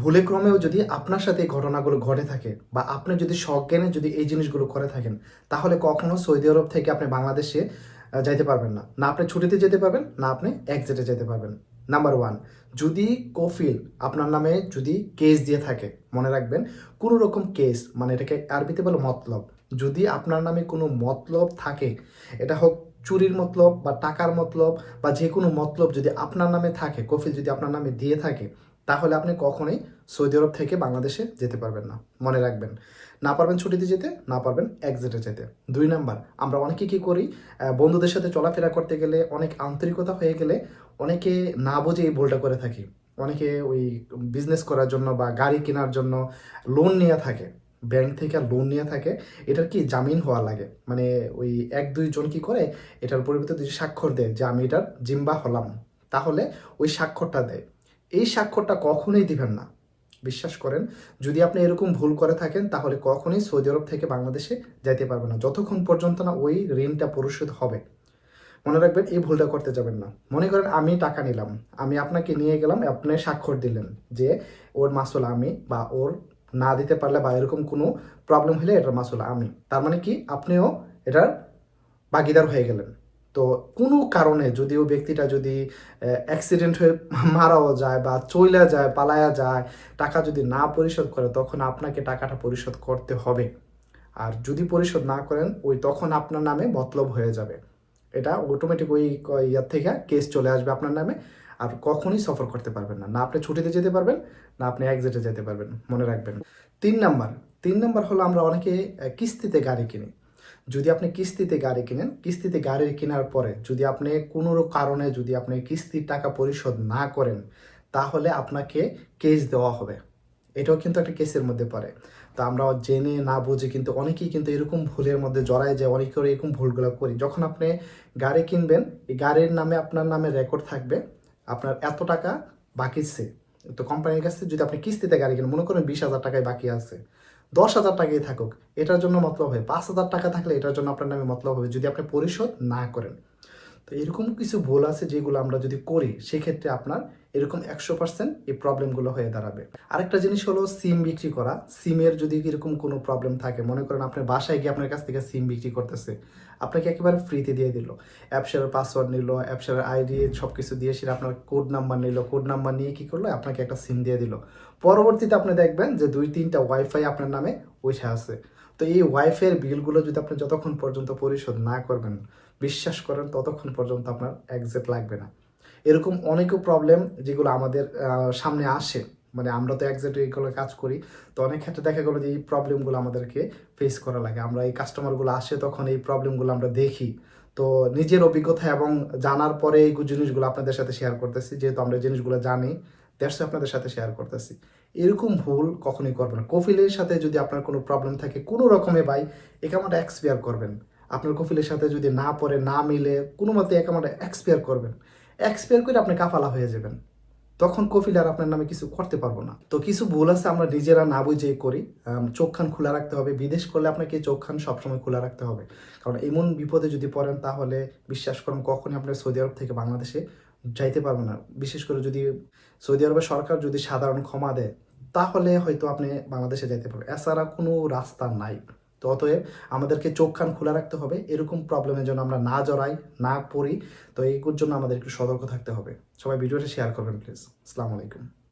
ভুলে ক্রমেও যদি আপনার সাথে এই ঘটনাগুলো ঘটে থাকে বা আপনি যদি সজ্ঞানে যদি এই জিনিসগুলো করে থাকেন, তাহলে কখনো সৌদি আরব থেকে আপনি বাংলাদেশে যাইতে পারবেন না। না আপনি ছুটিতে যেতে পারবেন, না আপনি একজেটে যেতে পারবেন। নাম্বার ওয়ান যদি কফিল আপনার নামে যদি কেস দিয়ে থাকে, মনে রাখবেন, কোনো রকম কেস মানে এটাকে আরবিতে বলে মতলব। যদি আপনার নামে কোনো মতলব থাকে, এটা হোক চুরির মতলব বা টাকার মতলব বা যে কোনো মতলব যদি আপনার নামে থাকে, কফিল যদি আপনার নামে দিয়ে থাকে তাহলে আপনি কখনোই সৌদি আরব থেকে বাংলাদেশে যেতে পারবেন না। মনে রাখবেন, না পারবেন ছুটিতে যেতে, না পারবেন একজেটে যেতে। দুই নাম্বার, আমরা অনেকে কি করি বন্ধুদের সাথে চলাফেরা করতে গেলে অনেক আন্তরিকতা হয়ে গেলে অনেকে না বুঝে এই ভুলটা করে থাকি। অনেকে ওই বিজনেস করার জন্য বা গাড়ি কেনার জন্য লোন নিয়ে থাকে। ব্যাংক থেকে লোন নিয়ে থাকে, এটার কি জামিন হওয়া লাগে? মানে ওই এক দুইজন কি করে, এটার পরিবর্তে যদি স্বাক্ষর দেয় যে আমি এটার জিম্বা হলাম, তাহলে ওই স্বাক্ষরটা দেয়। এই স্বাক্ষরটা কখনোই দিবেন না। বিশ্বাস করেন, যদি আপনি এরকম ভুল করে থাকেন, তাহলে কখনোই সৌদি আরব থেকে বাংলাদেশে যাইতে পারবেন না। যতক্ষণ পর্যন্ত না ওই ঋণটা পরিশোধ হবে। মনে রাখবেন, এই ভুলটা করতে যাবেন না। মনে করেন, আমি টাকা নিলাম। আমি আপনাকে নিয়ে গেলাম, আপনি স্বাক্ষর দিলেন যে, ওর মাসুল আমি বা ওর না দিতে পারলে বা এরকম কোনো প্রবলেম হলে এটার মাসুল আমি। তার মানে কি, আপনিও এটার ভাগিদার হয়ে গেলেন। তো কোনো কারণে যদি ওই ব্যক্তিটা যদি অ্যাক্সিডেন্ট হয়ে মারাও যায় বা চইলা যায়, পালায়া যায়, টাকা যদি না পরিশোধ করে, তখন আপনাকে টাকাটা পরিশোধ করতে হবে। আর যদি পরিশোধ না করেন, ওই তখন আপনার নামে মতলব হয়ে যাবে। এটা অটোমেটিক ওই ইয়ার থেকে কেস চলে আসবে আপনার নামে, আর কখনই সফর করতে পারবেন না। না আপনি ছুটিতে যেতে পারবেন, না আপনি একজেটে যেতে পারবেন। মনে রাখবেন। তিন নাম্বার তিন নাম্বার হলো আমরা অনেকে কিস্তিতে গাড়ি কিনি। যদি আপনি কিস্তিতে গাড়ি কিনেন, কিস্তিতে গাড়ি কেনার পরে যদি আপনি কোনো কারণে যদি আপনি কিস্তির টাকা পরিশোধ না করেন, তাহলে আপনাকে কেস দেওয়া হবে। এটাও কিন্তু একটা কেসের মধ্যে পড়ে। তো আমরা জেনে না বুঝে কিন্তু অনেকেই কিন্তু এরকম ভুলের মধ্যে জড়ায় যায়, অনেকে এরকম ভুলগুলো করি। যখন আপনি গাড়ি কিনবেন, এই গাড়ির নামে আপনার নামে রেকর্ড থাকবে, আপনার এত টাকা বাকি সে তো কোম্পানির কাছে যদি আপনি কিস্তিতে গাড়ি কিনেন, মনে করেন বিশ হাজার টাকায় বাকি আছে। দশ হাজার টাকাই থাকুক, এটার জন্য মতলব হবে পাঁচ হাজার টাকা থাকলে এটার জন্য আপনার নামে মতলব হবে যদি আপনি পরিশোধ না করেন। তো এরকম কিছু ভুল আছে যেগুলো আমরা যদি করি, সেক্ষেত্রে আপনার এরকম একশো পার্সেন্ট এই প্রবলেমগুলো হয়ে দাঁড়াবে। আরেকটা জিনিস হলো সিম বিক্রি করা। সিমের যদি এরকম কোনো প্রবলেম থাকে, মনে করেন আপনার বাসায় গিয়ে আপনার কাছ থেকে সিম বিক্রি করতেছে, আপনাকে একেবারে ফ্রিতে দিয়ে দিল। অ্যাপসের পাসওয়ার্ড নিল অ্যাপসের আইডি সব কিছু দিয়ে সেটা আপনার কোড নাম্বার নিল। কোড নাম্বার নিয়ে কি করল? আপনাকে একটা সিম দিয়ে দিল। পরবর্তীতে আপনি দেখবেন যে দুই তিনটা ওয়াইফাই আপনার নামে ওইটা আছে। তো এই ওয়াইফের বিলগুলো যদি আপনি যতক্ষণ পর্যন্ত পরিশোধ না করবেন, বিশ্বাস করেন ততক্ষণ পর্যন্ত আপনার একজেট লাগবে না। এরকম অনেকও প্রবলেম যেগুলো আমাদের সামনে আসে। মানে আমরা তো একজেক্ট এইগুলো কাজ করি। তো অনেক ক্ষেত্রে দেখা গেলো যে এই প্রবলেমগুলো আমাদেরকে ফেস করা লাগে। আমরা এই কাস্টমারগুলো আসে তখন এই প্রবলেমগুলো আমরা দেখি। তো নিজের অভিজ্ঞতা এবং জানার পরে এই জিনিসগুলো আপনাদের সাথে শেয়ার করতেছি। যেহেতু আমরা জিনিসগুলো জানি দ্যাটস আপনাদের সাথে শেয়ার করতেছি। এরকম ভুল কখনোই করবেন না। কফিলের সাথে যদি আপনার কোনো প্রবলেম থাকে, কোনো রকমে ভাই একামাটা এক্সপিয়ার করবেন। আপনার কফিলের সাথে যদি না পড়ে, না মিলে কোনো মতে একামাটা এক্সপিয়ার করবেন। এক্সপিয়ার করে আপনি কাফালা হয়ে যাবেন। তখন কফিল আর আপনার নামে কিছু করতে পারব না। তো কিছু ভুল আছে আমরা নিজেরা না বুঝেই করি। চোখ খান খোলা রাখতে হবে। বিদেশ করলে আপনাকে চোখ খান সবসময় খোলা রাখতে হবে। কারণ এমন বিপদে যদি পড়েন, তাহলে বিশ্বাস করুন কখনই আপনার সৌদি আরব থেকে বাংলাদেশে যাইতে পারবে না। বিশেষ করে যদি সৌদি আরবের সরকার যদি সাধারণ ক্ষমা দেয়, তাহলে হয়তো আপনি বাংলাদেশে যাইতে পারবেন। এছাড়া কোনো রাস্তা নাই। তো অতএব আমাদেরকে চোখ কান খোলা রাখতে হবে। এরকম প্রবলেমের জন্য আমরা না জড়াই, না পড়ি। তো এইগুলোর জন্য আমাদের একটু সতর্ক থাকতে হবে। সবাই ভিডিওটা শেয়ার করবেন প্লিজ আসসালামু আলাইকুম।